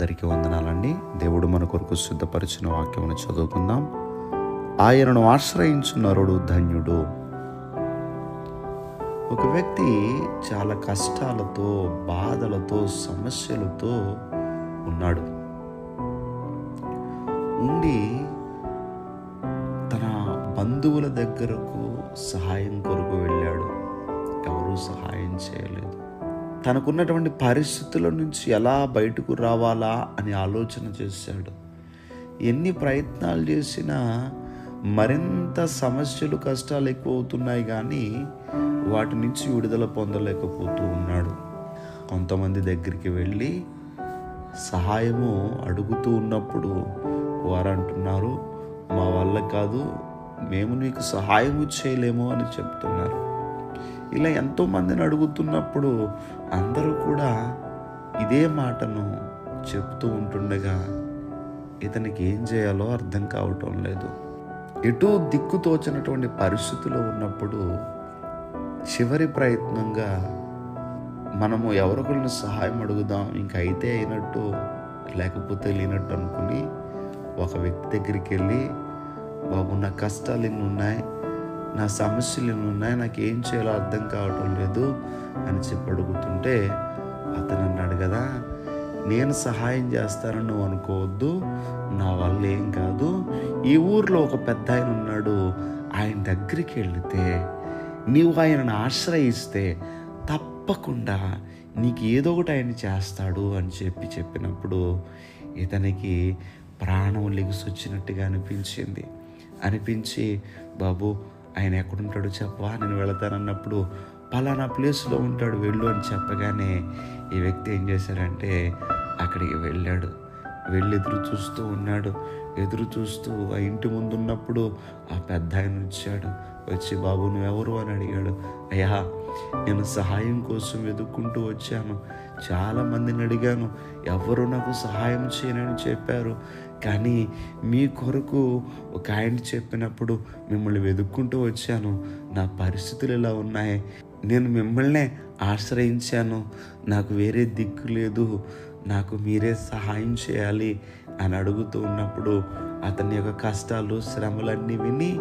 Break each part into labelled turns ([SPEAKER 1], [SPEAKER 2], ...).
[SPEAKER 1] అందరికీ వందనాలండి. దేవుడు మన కొరకు సిద్ధపరిచిన వాక్యమును చదువుకుందాం. ఆయనను ఆశ్రయించు నరుడు ధన్యుడు. ఒక వ్యక్తి చాలా కష్టాలతో బాధలతో సమస్యలతో ఉన్నాడు. ఉండి తన బంధువుల దగ్గరకు సహాయం కొరకు వెళ్ళాడు. ఎవరూ సహాయం చేయలేదు. తనకున్నటువంటి పరిస్థితుల నుంచి ఎలా బయటకు రావాలా అని ఆలోచన చేశాడు. ఎన్ని ప్రయత్నాలు చేసినా మరింత సమస్యలు కష్టాలు ఎక్కువ అవుతున్నాయి కానీ వాటి నుంచి విడుదల పొందలేకపోతూ ఉన్నాడు. కొంతమంది దగ్గరికి వెళ్ళి సహాయము అడుగుతూ ఉన్నప్పుడు వారు అంటున్నారు మా వల్ల కాదు మేము నీకు సహాయము చేయలేము అని చెప్తున్నారు. ఇలా ఎంతోమందిని అడుగుతున్నప్పుడు అందరూ కూడా ఇదే మాటను చెప్తూ ఉంటుండగా ఇతనికి ఏం చేయాలో అర్థం కావటం లేదు. ఎటూ దిక్కు తోచినటువంటి పరిస్థితిలో ఉన్నప్పుడు చివరి ప్రయత్నంగా మనము ఎవరొకరిని సహాయం అడుగుదాం ఇంక అయితే అయినట్టు లేకపోతే లేనట్టు అనుకుని ఒక వ్యక్తి దగ్గరికి వెళ్ళి బాబు నా కష్టాలు ఎన్ని ఉన్నాయి? నా సమస్యలు ఎన్ని ఉన్నాయి నాకు ఏం చేయాలో అర్థం కావటం లేదు అని చెప్పి అడుగుతుంటే అతను అన్నాడు కదా నేను సహాయం చేస్తానని నువ్వు అనుకోవద్దు నా వల్ల ఏం కాదు. ఈ ఊర్లో ఒక పెద్ద ఆయన ఉన్నాడు ఆయన దగ్గరికి వెళితే నీవు ఆయనను ఆశ్రయిస్తే తప్పకుండా నీకు ఏదో ఒకటి ఆయన చేస్తాడు అని చెప్పి చెప్పినప్పుడు ఇతనికి ప్రాణం లెగిసొచ్చినట్టుగా అనిపించింది. అనిపించి బాబు ఆయన ఎక్కడుంటాడు చెప్పవా? నేను వెళతానన్నప్పుడు పలానా ప్లేస్లో ఉంటాడు వెళ్ళు అని చెప్పగానే ఈ వ్యక్తి ఏం చేశాడంటే అక్కడికి వెళ్ళాడు. వెళ్ళి ఎదురు చూస్తూ ఉన్నాడు. ఎదురు చూస్తూ ఆ ఇంటి ముందు ఉన్నప్పుడు ఆ పెద్ద ఆయన వచ్చాడు. వచ్చి బాబు నువ్వెవరు? అని అడిగాడు. అయ్యా నేను సహాయం కోసం వెతుక్కుంటూ వచ్చాను. చాలా మందిని అడిగాను. ఎవరు నాకు సహాయం చేయనని చెప్పారు. కానీ మీ కొరకు ఒక ఆయన చెప్పినప్పుడు మిమ్మల్ని వెతుక్కుంటూ వచ్చాను. నా పరిస్థితులు ఇలా ఉన్నాయి. నేను మిమ్మల్నే ఆశ్రయించాను. నాకు వేరే దిక్కు లేదు. నాకు మీరే సహాయం చేయాలి అని అడుగుతూ ఉన్నప్పుడు అతని యొక్క కష్టాలు శ్రమలన్నీ విని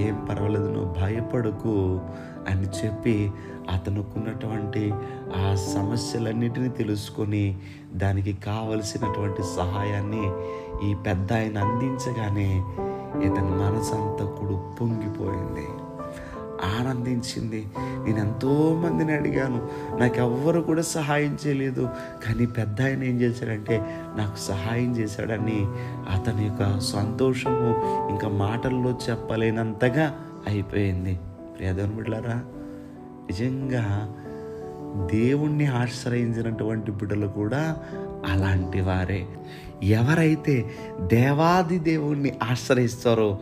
[SPEAKER 1] ఏం పర్వాలేదు నువ్వు భయపడకు అని చెప్పి అతనుకున్నటువంటి ఆ సమస్యలన్నిటినీ తెలుసుకొని దానికి కావలసినటువంటి సహాయాన్ని ఈ పెద్ద ఆయన అందించగానే ఇతని మనసు కూడా పొంగిపోయింది. ఆనందించింది. నేను ఎంతో మందిని అడిగాను. నాకు ఎవ్వరు కూడా సహాయం చేయలేదు. కానీ పెద్ద ఆయన ఏం చేశాడంటే నాకు సహాయం చేశాడని అతని యొక్క సంతోషము ఇంకా మాటల్లో చెప్పలేనంతగా అయిపోయింది. ప్రియదేవన్ బిడ్డారా నిజంగా దేవుణ్ణి ఆశ్రయించినటువంటి బిడ్డలు కూడా అలాంటి వారే. ఎవరైతే దేవాది దేవుణ్ణి ఆశ్రయిస్తారో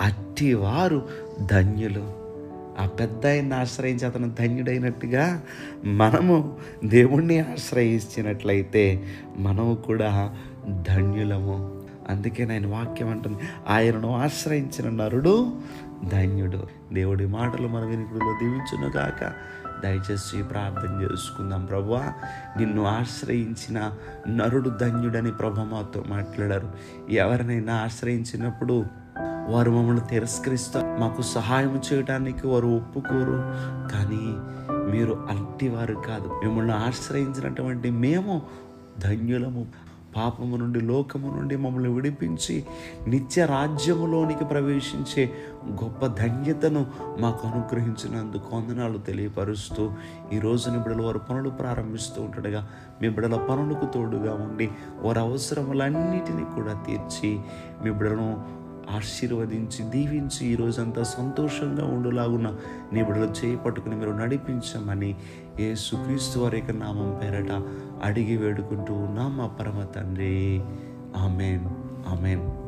[SPEAKER 1] అట్టి వారు ధన్యులు. ఆ పెద్ద ఆయన్ని ఆశ్రయించి అతను ధన్యుడైనట్టుగా మనము దేవుణ్ణి ఆశ్రయించినట్లయితే మనము కూడా ధన్యులము. అందుకే నేను వాక్యం అంటుంది ఆయనను ఆశ్రయించిన నరుడు ధన్యుడు. దేవుడి మాటలు మన వినికుడిలో దీవించును గాక. దయచేసి ప్రార్థన చేసుకుందాం ప్రభా నిన్ను ఆశ్రయించిన నరుడు ధన్యుడని ప్రభు మాతో మాట్లాడారు. ఎవరినైనా ఆశ్రయించినప్పుడు వారు మమ్మల్ని తిరస్కరిస్తారు. మాకు సహాయం చేయడానికి వారు ఒప్పుకోరు. కానీ మీరు అట్టివారు కాదు. మిమ్మల్ని ఆశ్రయించినటువంటి మేము ధన్యులము. పాపము నుండి లోకము నుండి మమ్మల్ని విడిపించి నిత్య రాజ్యములోనికి ప్రవేశించే గొప్ప ధన్యతను మాకు అనుగ్రహించినందుకు వందనాలు తెలియపరుస్తూ ఈ రోజున బిడలు వారు పనులు ప్రారంభిస్తూ ఉంటుండగా. మీ బిడల పనులకు తోడుగా ఉండి వారి అవసరములన్నిటినీ కూడా తీర్చి మీ బిడలను ఆశీర్వదించి దీవించి ఈ రోజంతా సంతోషంగా ఉండులాగున్న నీ బిడ్డలు చేయి పట్టుకుని మీరు నడిపించమని ఏ సుక్రీస్తు వారి యొక్క నామం పేరట అడిగి వేడుకుంటూ ఉన్నాం మా పరమ తండ్రి. ఆమెన్. ఆమెన్.